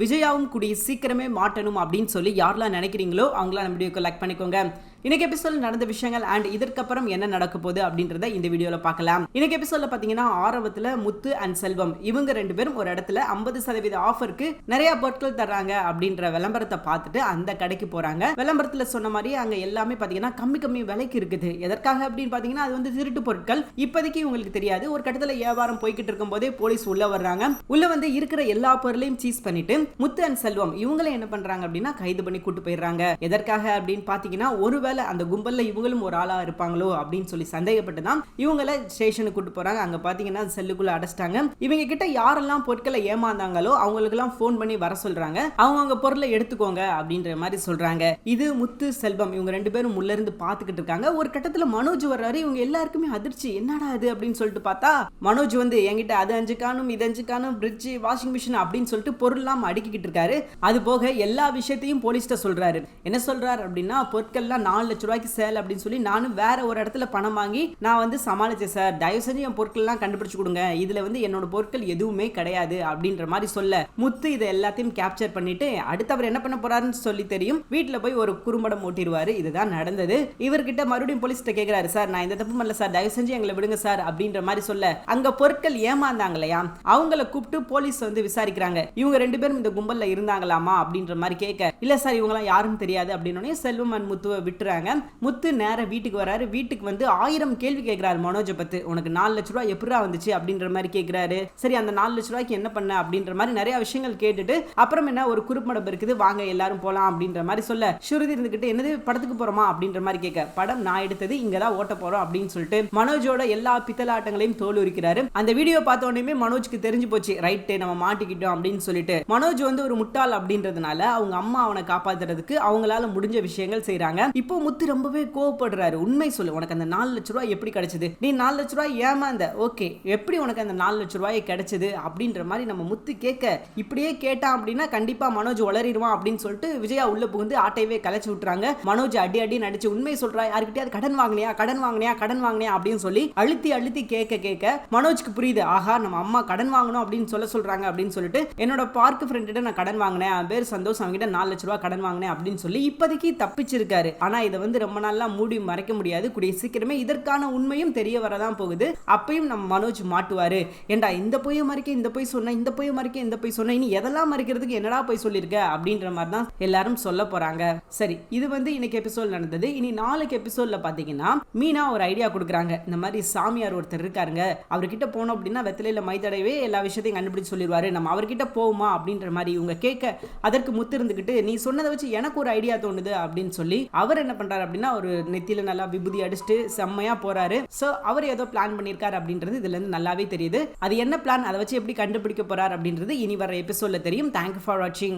விஜயாவும் கூடிய சீக்கிரமே மாட்டணும் அப்படின்னு சொல்லி யாரெல்லாம் நினைக்கிறீங்களோ அவங்களாம் நம்ம வீடியோக்கு லைக் பண்ணிக்கோங்க. இன்னைக்கு எபிசோட் நடந்த விஷயங்கள் அண்ட் இதற்கப்புறம் என்ன நடக்க போகுது அப்படின்றத இந்த வீடியோவில் பார்க்கலாம். இன்னைக்கு எபிசோட்ல பாத்தீங்கன்னா ஆரவத்துல முத்து அண்ட் செல்வம். இவங்க ரெண்டு பேரும் ஒரு இடத்துல ஐம்பது சதவீத ஆஃபருக்கு நிறைய பொருட்கள் தர்றாங்க அப்படின்ற விளம்பரத்தை பார்த்துட்டு அந்த கடைக்கு போறாங்க. விளம்பரத்துல சொன்ன மாதிரி அங்க எல்லாமே பாத்தீங்கன்னா கம்மி கம்மி விலைக்கு இருக்குது. எதற்காக அப்படின்னு பாத்தீங்கன்னா அது வந்து திருட்டு பொருட்கள். இப்போதைக்கு உங்களுக்கு தெரியாது. ஒரு கட்டத்துல வியாபாரம் போய்கிட்டு இருக்கும் போதே போலீஸ் உள்ள வர்றாங்க. உள்ள வந்து இருக்கிற எல்லா பொருளையும் சீஸ் பண்ணிட்டு முத்து அண்ட் செல்வம் இவங்களே என்ன பண்றாங்க அப்படின்னா கைது பண்ணி கூட்டு போயிடுறாங்க. எதற்காக அப்படின்னு பாத்தீங்கன்னா ஒருவேளை அந்த கும்பலில் இவங்களும் ஒரு ஆளாக இருப்பாங்களோ அப்படின்னு சொல்லி சந்தேகப்பட்டு தான் இவங்கள ஸ்டேஷனுக்கு கூட்டு போறாங்க. அங்க பாத்தீங்கன்னா செல்லுக்குள்ளே அடைச்சிட்டாங்க. இவங்க கிட்ட யாரெல்லாம் பொருட்களை ஏமாந்தாங்களோ அவங்களுக்கெல்லாம் ஃபோன் பண்ணி வர சொல்றாங்க. அவங்க அவங்க பொருளை எடுத்துக்கோங்க அப்படின்ற மாதிரி சொல்றாங்க. இது முத்து செல்வம் இவங்க ரெண்டு பேரும் உள்ள இருந்து இருக்காங்க. ஒரு கட்டத்துல மனோஜ் வர்றாரு. இவங்க எல்லாருக்குமே அதிர்ச்சி. என்னடா இது அப்படின்னு சொல்லிட்டு பார்த்தா மனோஜ் வந்து என்கிட்ட அது அஞ்சு காணும் இது அஞ்சு காணும் பிரிட்ஜ் வாஷிங் மிஷின் அப்படின்னு சொல்லிட்டு பொருள்லாம் அடுக்கிக்கிட்டு இருக்காரு. அது போக எல்லா விஷயத்தையும் போலீஸ்ட்ட சொல்றாரு. என்ன சொல்றாரு அப்படின்னா பொருட்கள்லாம் நாலு லட்ச ரூபாய்க்கு சேல் அப்படின்னு சொல்லி நானும் வேற ஒரு இடத்துல பணம் வாங்கி நான் வந்து சமாளிச்சேன் சார் தயவு செஞ்சு என் பொருட்கள்லாம் கண்டுபிடிச்சு கொடுங்க. இதுல வந்து என்னோட பொருட்கள் எதுவுமே கிடையாது அப்படின்ற மாதிரி சொல்ல. முத்து இதை எல்லாத்தையும் கேப்சர் பண்ணிட்டு அடுத்து அவர் என்ன பண்ண போறாருன்னு சொல்லி தெரியும். வீட்டுல போய் ஒரு குறும்படம் ஓட்டிடுவாரு. இதுதான் நடந்தது. இவர்கிட்ட மறுபடியும் போலீஸ்கிட்ட கேக்குறாரு சார் நான் இந்த தப்பு பண்ணல சார் தயவு செஞ்சு எங்களை விடுங்க சார் அப்படின்ற மாதிரி சொல்ல. அங்க பொருட்கள் ஏமாந்தாங்க இல்லையா அவங்கள கூப்பிட்டு போலீஸ் வந்து விசாரிக்கிறாங்க. இவங்க ரெண்டு பேரும் இந்த கும்பல்ல இருந்தாங்களாமா? அப்படின்ற மாதிரி கேட்க இல்ல சார் இவங்கலாம் யாரும் தெரியாது அப்படின்னு செல்வம் அண்ட் முத்துவை கொடுக்குறாங்க முத்து நேர வீட்டுக்கு வராரு. வீட்டுக்கு வந்து ஆயிரம் கேள்வி கேட்கிறாரு மனோஜை பத்து. உனக்கு நாலு லட்ச ரூபாய் எப்படிடா வந்துச்சு அப்படின்ற மாதிரி கேட்கிறாரு சரி அந்த நாலு லட்ச ரூபாய்க்கு என்ன பண்ண அப்படின்ற மாதிரி நிறைய விஷயங்கள் கேட்டுட்டு அப்புறம் என்ன ஒரு குறுப்படம் இருக்குது. வாங்க எல்லாரும் போலாம் அப்படின்ற மாதிரி சொல்ல ஸ்ருதி இருந்துகிட்டு என்னது படத்துக்கு போறோமா அப்படின்ற மாதிரி கேட்க படம் நான் எடுத்தது இங்கதான் ஓட்ட போறோம் அப்படின்னு சொல்லிட்டு மனோஜோட எல்லா பித்தலாட்டங்களையும் தோல்விக்கிறாரு அந்த வீடியோ பார்த்த உடனே மனோஜ்க்கு தெரிஞ்சு போச்சு. ரைட்டு நம்ம மாட்டிக்கிட்டோம் அப்படின்னு சொல்லிட்டு. மனோஜ் வந்து ஒரு முட்டாள் அப்படின்றதுனால அவங்க அம்மா அவனை காப்பாத்துறதுக்கு அவங்களால முடிஞ்ச விஷயங்கள் செய்யறாங்க இப்போ முத்து ரொம்பவே கோவப்படுறாரு. உண்மை சொல்லு உனக்கு அந்த நாலு லட்ச ரூபாய் எப்படி கிடைச்சது? நீ நாலு லட்ச ரூபாய் ஏமாந்த ஓகே எப்படி உனக்கு அந்த நாலு லட்ச ரூபாய் கிடைச்சது அப்படின்ற மாதிரி நம்ம முத்து கேட்க இப்படியே கேட்டான் அப்படின்னா கண்டிப்பா மனோஜ் வளரிடுவான் அப்படின்னு சொல்லிட்டு விஜயா உள்ள புகுந்து ஆட்டையவே கலைச்சு விட்டுறாங்க. மனோஜ் அடி அடி நடிச்சு உண்மை சொல்றா யாருக்கிட்டயாவது கடன் வாங்கினியா கடன் வாங்கினியா கடன் வாங்கினியா அப்படின்னு சொல்லி அழுத்தி அழுத்தி கேட்க கேட்க மனோஜ்க்கு புரியுது. ஆஹா நம்ம அம்மா கடன் வாங்கணும் அப்படின்னு சொல்ல சொல்றாங்க அப்படின்னு சொல்லிட்டு என்னோட பார்க் ஃப்ரெண்ட்கிட்ட நான் கடன் வாங்கினேன் பேர் சந்தோஷ் அவன்கிட்ட நாலு லட்ச ரூபாய் கடன் வாங்கினேன் அப்படின்னு சொல்லி இப்போதைக்கு தப்பிச்சிருக்காரு. ஆனா இதை வந்து ரொம்ப நாளா மூடி மறைக்க முடியாது. கூடிய சீக்கிரமே இதற்கான உண்மையும் தெரிய வரதான் போகுது. அப்பயும் நம்ம மனோஜ் மாட்டுவாரு. ஏண்டா இந்த பொய்யை மறைக்க இந்த பொய் சொன்ன இந்த பொய் மறைக்க இந்த பொய் சொன்ன இனி எதெல்லாம் மறைக்கிறதுக்கு என்னடா போய் சொல்லியிருக்க அப்படின்ற மாதிரி தான் எல்லாரும் சொல்ல போறாங்க. சரி இது வந்து இன்னைக்கு எபிசோட் நடந்தது. இனி நாளைக்கு எபிசோட்ல பாத்தீங்கன்னா மீனா ஒரு ஐடியா கொடுக்குறாங்க. இந்த மாதிரி சாமியார் ஒருத்தர் இருக்காருங்க. அவர்கிட்ட போனோம் அப்படின்னா வெத்தலையில மைதடவே எல்லா விஷயத்தையும் கண்டுபிடிச்சு சொல்லிடுவாரு நம்ம அவர்கிட்ட போவோமா? அப்படின்ற மாதிரி இவங்க கேட்க அதற்கு முத்து இருந்துகிட்டு நீ சொன்னதை வச்சு எனக்கு ஒரு ஐடியா தோணுது அப்படின்னு சொல்லி அவர் என்ன பண்ணுறாரு அப்படின்னா ஒரு நெத்தியில் நல்லா விபூதி அடிச்சுட்டு செம்மையா போறாரு. சோ அவர் ஏதோ பிளான் பண்ணியிருக்காரு அப்படின்றது இதுல இருந்து நல்லாவே தெரியுது. அது என்ன பிளான் அதை வச்சு எப்படி கண்டுபிடிக்க போகிறார் அப்படின்றது இனி வர எபிசோடில் தெரியும். தேங்க்யூ ஃபார் வாட்சிங்